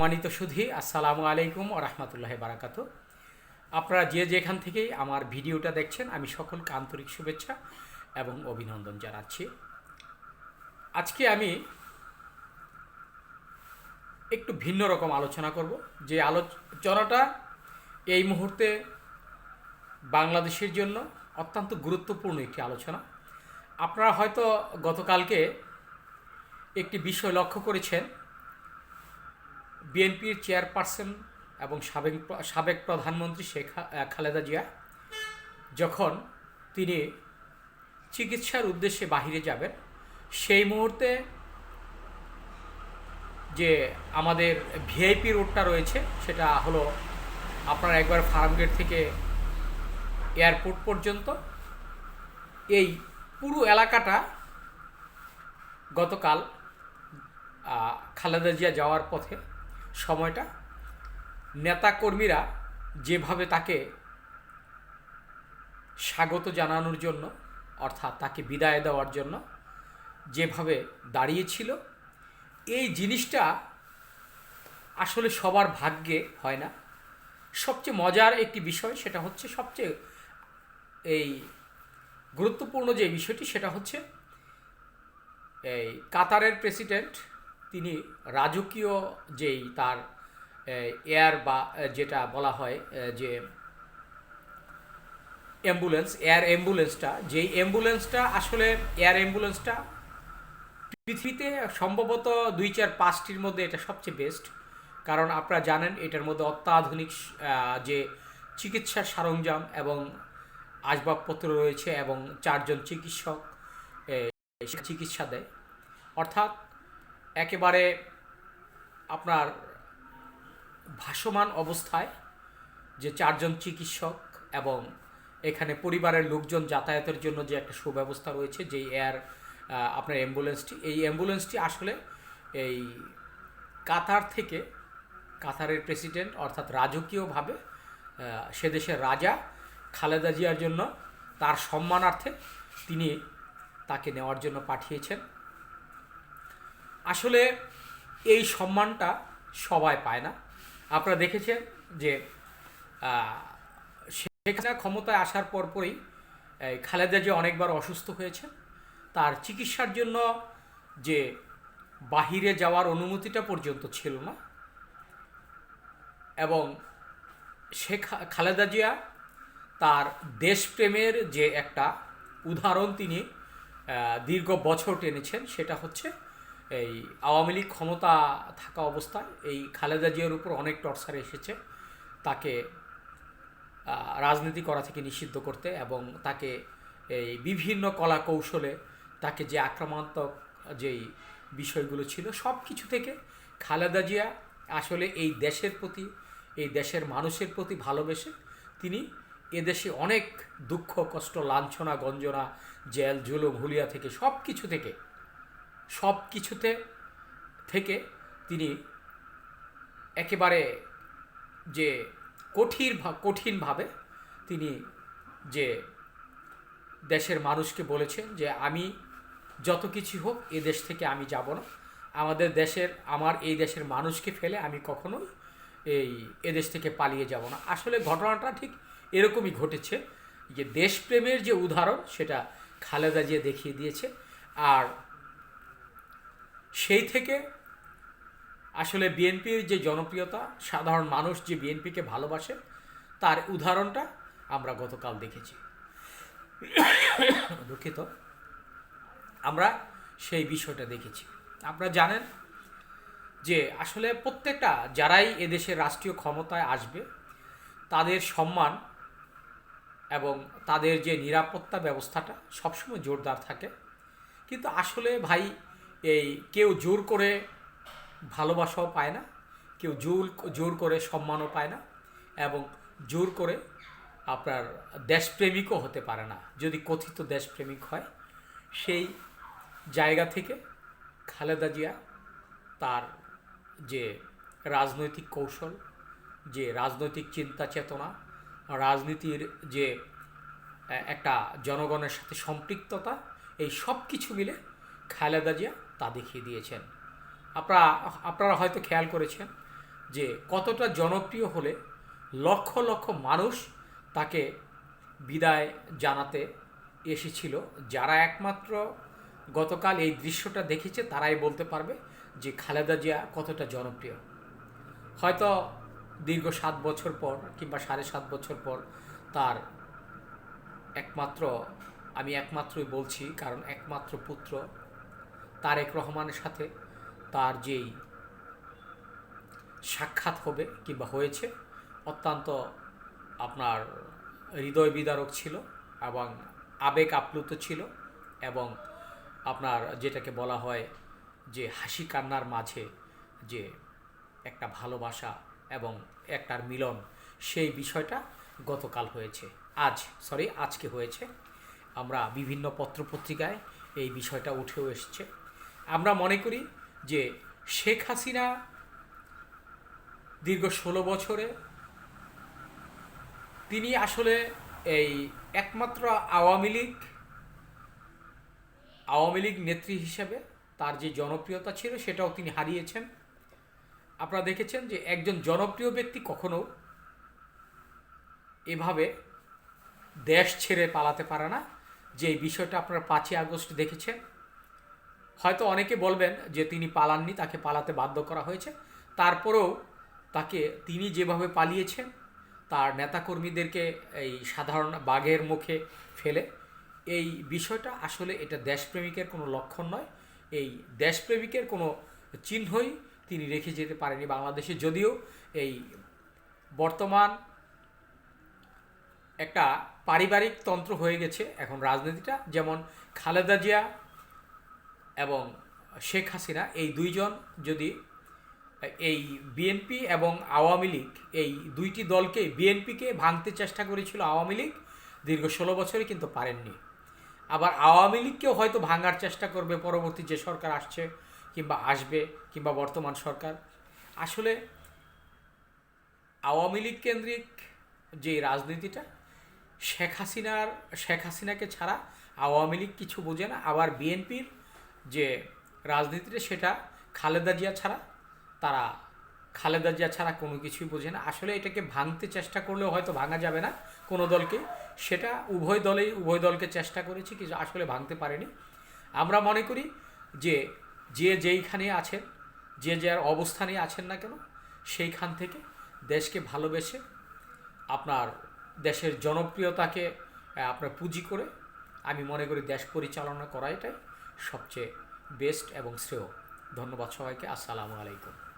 সম্মানিত সুধী, আসসালামু আলাইকুম রহমতুল্লাহ বারাকাত আপনারা যে যেখান থেকেই আমার ভিডিওটা দেখছেন, আমি সকলকে আন্তরিক শুভেচ্ছা এবং অভিনন্দন জানাচ্ছি। আজকে আমি একটু ভিন্ন রকম আলোচনা করব। যে আলোচনাটা এই মুহূর্তে বাংলাদেশের জন্য অত্যন্ত গুরুত্বপূর্ণ একটি আলোচনা। আপনারা হয়তো গতকালকে একটি বিষয় লক্ষ্য করেছেন বিএনপির চেয়ারপারসন এবং সাবেক সাবেক প্রধানমন্ত্রী শেখ খালেদা জিয়া, যখন তিনি চিকিৎসার উদ্দেশ্যে বাহিরে যাবেন, সেই মুহূর্তে যে আমাদের ভিআইপি রোডটা রয়েছে, সেটা হলো আপনার একবার ফার্মগেট থেকে এয়ারপোর্ট পর্যন্ত। এই পুরো এলাকাটা গতকাল খালেদা জিয়া যাওয়ার পথে সময়টা নেতাকর্মীরা যেভাবে তাকে স্বাগত জানানোর জন্য, অর্থাৎ তাকে বিদায় দেওয়ার জন্য যেভাবে দাঁড়িয়েছিল, এই জিনিসটা আসলে সবার ভাগ্যে হয় না। সবচেয়ে মজার একটি বিষয় সেটা হচ্ছে সবচেয়ে এই গুরুত্বপূর্ণ যে বিষয়টি সেটা হচ্ছে এই কাতারের প্রেসিডেন্ট তিনি রাজকীয় যেই তার এয়ার বা যেটা বলা হয় যে অ্যাম্বুলেন্স, এয়ার অ্যাম্বুলেন্সটা, যেই অ্যাম্বুলেন্সটা আসলে এয়ার অ্যাম্বুলেন্সটা পৃথিবীতে সম্ভবত দুই চার পাঁচটির মধ্যে এটা সবচেয়ে বেস্ট। কারণ আপনারা জানেন এটার মধ্যে অত্যাধুনিক যে চিকিৎসার সরঞ্জাম এবং আসবাবপত্র রয়েছে এবং চারজন চিকিৎসক চিকিৎসা দেয়। অর্থাৎ একেবারে আপনার ভাসমান অবস্থায় যে চারজন চিকিৎসক এবং এখানে পরিবারের লোকজন যাতায়াতের জন্য যে একটা সুব্যবস্থা রয়েছে, যেই এয়ার আপনার অ্যাম্বুলেন্সটি, এই অ্যাম্বুলেন্সটি আসলে এই কাতার থেকে, কাতারের প্রেসিডেন্ট অর্থাৎ রাজকীয়ভাবে সে দেশের রাজা খালেদা জিয়ার জন্য তার সম্মানার্থে তিনি তাকে নেওয়ার জন্য পাঠিয়েছেন। আসলে এই সম্মানটা সবাই পায় না। আপনারা দেখেছেন যে হাসিনা ক্ষমতায় আসার পরপরই খালেদা যে অনেকবার অসুস্থ হয়েছে তার চিকিৎসার জন্য যে বাহিরে যাওয়ার অনুমতিটা পর্যন্ত ছিল না। এবং শেখ খালেদা জিয়া তার দেশপ্রেমের যে একটা উদাহরণ তিনি দীর্ঘ বছর টেনেছেন, সেটা হচ্ছে এই আওয়ামী লীগ ক্ষমতা থাকা অবস্থায় এই খালেদা জিয়ার উপর অনেক টর্চার এসেছে। তাকে রাজনীতি করা থেকে নিষিদ্ধ করতে এবং তাকে এই বিভিন্ন কলা কৌশলে তাকে যে আক্রমণাত্মক যেই বিষয়গুলো ছিল, সব কিছু থেকে খালেদা জিয়া আসলে এই দেশের প্রতি, এই দেশের মানুষের প্রতি ভালোবেসে তিনি এদেশে অনেক দুঃখ, কষ্ট, লাঞ্ছনা, গঞ্জনা, জেল, জুলুম, হুলিয়া থেকে সব কিছু থেকে সব কিছুতে থেকে তিনি একেবারে যে কঠিন কঠিনভাবে তিনি যে দেশের মানুষকে বলেছেন যে আমি যত কিছু হোক এ দেশ থেকে আমি যাব না। আমাদের দেশের, আমার এই দেশের মানুষকে ফেলে আমি কখনোই এই এদেশ থেকে পালিয়ে যাব না। আসলে ঘটনাটা ঠিক এরকমই ঘটেছে যে দেশপ্রেমের যে উদাহরণ সেটা খালেদা জিয়া দেখিয়ে দিয়েছে। আর সেই থেকে আসলে বিএনপির যে জনপ্রিয়তা, সাধারণ মানুষ যে বিএনপিকে ভালোবাসে, তার উদাহরণটা আমরা গতকাল দেখেছি। দুঃখিত। আমরা সেই বিষয়টা দেখেছি। আপনারা জানেন যে আসলে প্রত্যেকটা, যারাই এদেশের রাষ্ট্রীয় ক্ষমতায় আসবে, তাদের সম্মান এবং তাদের যে নিরাপত্তা ব্যবস্থাটা সবসময় জোরদার থাকে। কিন্তু আসলে ভাই এই কেউ জোর করে ভালোবাসাও পায় না, কেউ জোর জোর করে সম্মানও পায় না এবং জোর করে আপনার দেশপ্রেমিকও হতে পারে না। যদি কথিত দেশপ্রেমিক হয়, সেই জায়গা থেকে খালেদা জিয়া তার যে রাজনৈতিক কৌশল, যে রাজনৈতিক চিন্তা চেতনা, রাজনীতির যে একটা জনগণের সাথে সম্পৃক্ততা, এই সব কিছু মিলে খালেদা জিয়া তা দেখিয়ে দিয়েছেন। আপনারা আপনারা হয়তো খেয়াল করেছেন যে কতটা জনপ্রিয় হলে লক্ষ লক্ষ মানুষ তাকে বিদায় জানাতে এসেছিল। যারা একমাত্র গতকাল এই দৃশ্যটা দেখেছে, তারাই বলতে পারবে যে খালেদা জিয়া কতটা জনপ্রিয়। হয়তো দীর্ঘ সাত বছর পর কিংবা সাড়ে সাত বছর পর তার একমাত্র, আমি একমাত্রই বলছি, কারণ একমাত্র পুত্র তারেক রহমানের সাথে তার যেই সাক্ষাৎ হবে কিংবা হয়েছে, অত্যন্ত আপনার হৃদয় বিদারক ছিল এবং আবেগ আপ্লুত ছিল এবং আপনার যেটাকে বলা হয় যে হাসি কান্নার মাঝে যে একটা ভালোবাসা এবং একটার মিলন, সেই বিষয়টা গতকাল হয়েছে। আজ সরি আজকে হয়েছে। আমরা বিভিন্ন পত্রপত্রিকায় এই বিষয়টা উঠেও এসেছে। আমরা মনে করি যে শেখ হাসিনা দীর্ঘ ষোলো বছরে তিনি আসলে এই একমাত্র আওয়ামী লীগ আওয়ামী লীগ নেত্রী হিসেবে তার যে জনপ্রিয়তা ছিল সেটাও তিনি হারিয়েছেন। আপনারা দেখেছেন যে একজন জনপ্রিয় ব্যক্তি কখনো এভাবে দেশ ছেড়ে পালাতে পারে না। যে বিষয়টা আপনারা পাঁচই আগস্ট দেখেছেন হয়তো অনেকে বলবেন যে তিনি পালাননি, তাকে পালাতে বাধ্য করা হয়েছে। তারপরেও তাকে তিনি যেভাবে পালিয়েছেন, তার নেতাকর্মীদেরকে এই সাধারণ বাঘের মুখে ফেলে, এই বিষয়টা আসলে এটা দেশপ্রেমিকের কোনো লক্ষণ নয়। এই দেশপ্রেমিকের কোনো চিহ্নই তিনি রেখে যেতে পারেনি বাংলাদেশে। যদিও এই বর্তমান একটা পারিবারিক তন্ত্র হয়ে গেছে এখন রাজনীতিটা। যেমন খালেদা জিয়া এবং শেখ হাসিনা, এই দুইজন যদি, এই বিএনপি এবং আওয়ামী লীগ, এই দুইটি দলকে বিএনপিকে ভাঙতে চেষ্টা করেছিল আওয়ামী লীগ, দীর্ঘ ষোলো বছরে কিন্তু পারেননি। আবার আওয়ামী লীগকেও হয়তো ভাঙার চেষ্টা করবে পরবর্তী যে সরকার আসছে, কিংবা আসবে, কিংবা বর্তমান সরকার। আসলে আওয়ামী লীগ কেন্দ্রিক যে রাজনীতিটা, শেখ হাসিনার, শেখ হাসিনাকে ছাড়া আওয়ামী লীগ কিছু বোঝে না। আবার বিএনপির যে রাজনীতিতে সেটা খালেদা জিয়া ছাড়া, তারা খালেদা জিয়া ছাড়া কোনো কিছুই বোঝে না। আসলে এটাকে ভাঙতে চেষ্টা করলেও হয়তো ভাঙা যাবে না কোনো দলকে। সেটা উভয় দলেই, উভয় দলকে চেষ্টা করেছি, কিন্তু আসলে ভাঙতে পারেনি। আমরা মনে করি যে যে যেইখানে আছেন, যে যার অবস্থানে আছেন না কেন, সেইখান থেকে দেশকে ভালোবেসে আপনার দেশের জনপ্রিয়তাকে আপনার পুঁজি করে, আমি মনে করি দেশ পরিচালনা করাইটাই সবচেয়ে বেস্ট এবং শ্রেয়। ধন্যবাদ সবাইকে। আসসালামু আলাইকুম।